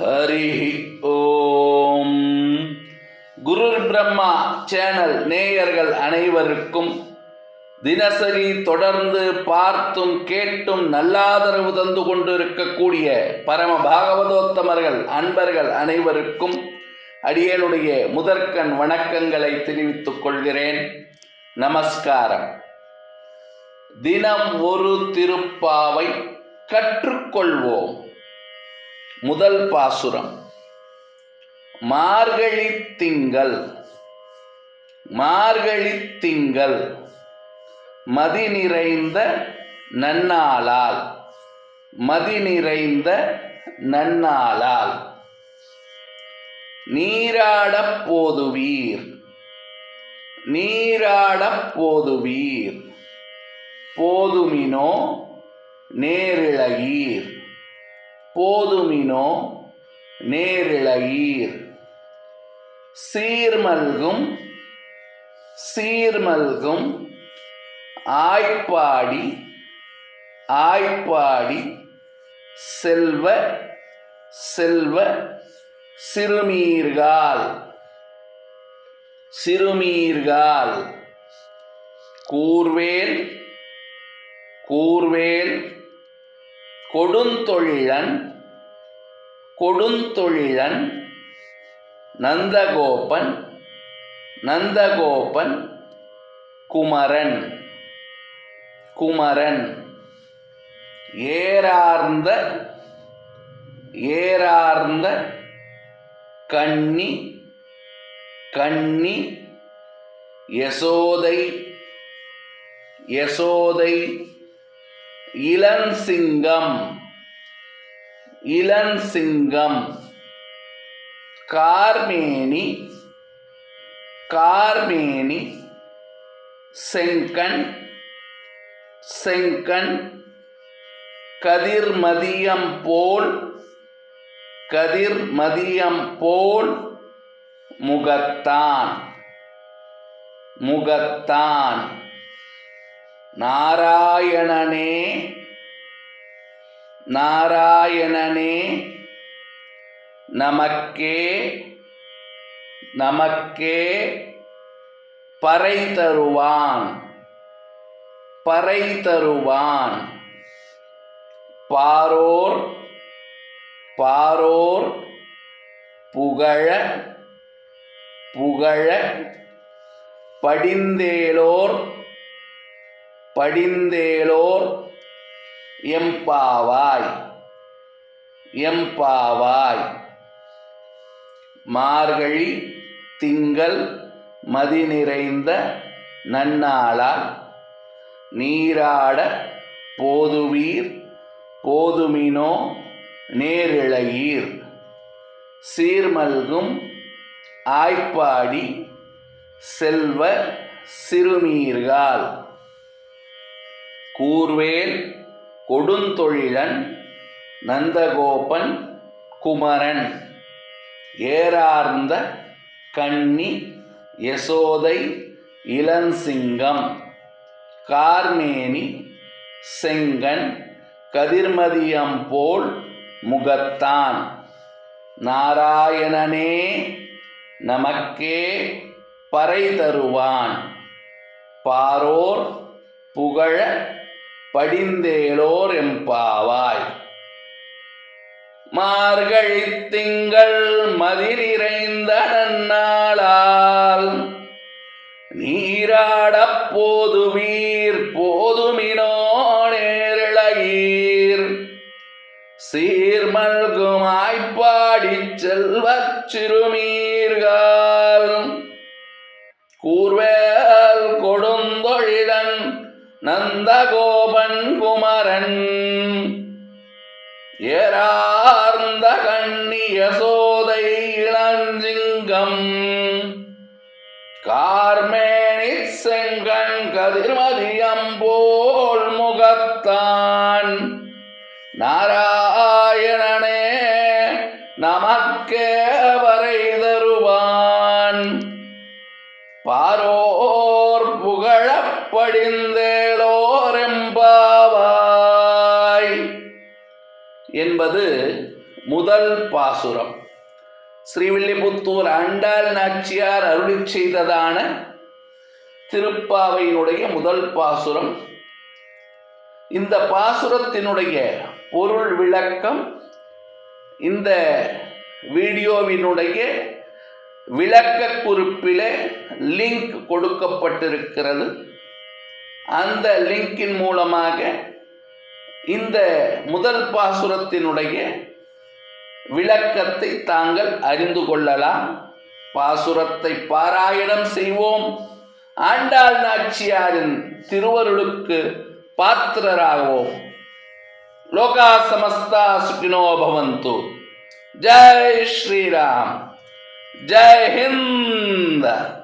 Hari Om. Guru Brahma channel நேயர்கள் அனைவருக்கும் தினசரி தொடர்ந்து பார்த்தும் கேட்டும் நல்லாதரவு தந்து கொண்டிருக்கக்கூடிய பரம பாகவதோத்தமர்கள் அன்பர்கள் அனைவருக்கும் அடியனுடைய முதற்கண் வணக்கங்களை தெரிவித்துக் கொள்கிறேன். நமஸ்காரம். தினம் ஒரு திருப்பாவை கற்றுக்கொள்வோம். முதல் பாசுரம். மார்கழி திங்கள். மார்கழி திங்கள். மதி நிறைந்த நன்னாளால். மதி நிறைந்த நன்னாளால். நீராடப் போதுவீர். நீராடப் போதுவீர். போதுமினோ நேரிழகீர். போதுமினோ நேரிழகீர் சீர்மல்கும் சீர்மல்கும் ஆய்ப்பாடி ஆய்ப்பாடி செல்வ செல்வ சிறுமீர்கால். சிறுமீர்கால். கூர்வேல் கூர்வேல் கொடுந்தொழிலன் கொடுந்தொழிலன் நந்தகோபன் நந்தகோபன் குமரன் குமரன். ஏறார்ந்த ஏறார்ந்த கண்ணி கண்ணி யசோதை யசோதை. இளஞ்சிங்கம் இளஞ்சிங்கம் கார்மேனி. கார்மேனி. செங்கண். செங்கண். கதிர்மதியம் போல். கதிர்மதியம் போல். முகத்தான். முகத்தான். நாராயணனே நாராயணனே நமக்கே நமக்கே பறை தருவான் பறை தருவான். பாரோர் பாரோர் புகழ புகழ படிந்தேலோர் படிந்தேலோர் எம்பாவாய் எம்பாவாய். மார்கழி திங்கள் மதி நிறைந்த நன்னாளால் நீராட போதுவீர் போதுமினோ நேரிழையீர். சீர்மல்கும் ஆய்ப்பாடி செல்வ சிறுமீர்கால் கூர்வேல் கொடுந்தொழிலன் நந்தகோபன் குமரன். ஏறார்ந்த கண்ணி யசோதை இளஞ்சிங்கம். கார்மேனி செங்கன் கதிர்மதியம் போல் முகத்தான். நாராயணனே நமக்கே பறை தருவான். பாரோர் புகழ படிந்தேலோர் எம்பாவாய். மார்கழி திங்கள் மதி நிறைந்த நன்னாளால். நீராடப் போதுவீர் போதுமினோ நேரிழகீர் சீர்மல்குமாய்ப்பாடிச் செல்வச் சிறுமீர்கள் நந்தகோபன் குமரன். ஏரார்ந்த கண்ணி யசோதை இளஞ்சிங்கம். கார்மேனி செங்கண் கதிர்மதியம் போல் முகத்தான். நாராயணனே நமக்கே வரை தருவான் பாரோர் புகழப்படிந்த என்பது முதல் பாசுரம். ஸ்ரீவில்லிபுத்தூர் ஆண்டாள் நாச்சியார் அருளி செய்ததான திருப்பாவையினுடைய முதல் பாசுரம். இந்த பாசுரத்தினுடைய பொருள் விளக்கம் இந்த வீடியோவினுடைய விளக்க குறிப்பிலே லிங்க் கொடுக்கப்பட்டிருக்கிறது. அந்த லிங்கின் மூலமாக இந்த முதல் பாசுரத்தினுடைய விளக்கத்தை தாங்கள் அறிந்து கொள்ளலாம். பாசுரத்தை பாராயணம் செய்வோம். ஆண்டாள் நாச்சியாரின் திருவருளுக்கு பாத்திரராகவும் லோகா சமஸ்தா சுகினோ பவந்து. ஜெய் ஸ்ரீராம். ஜெய் ஹிந்த்.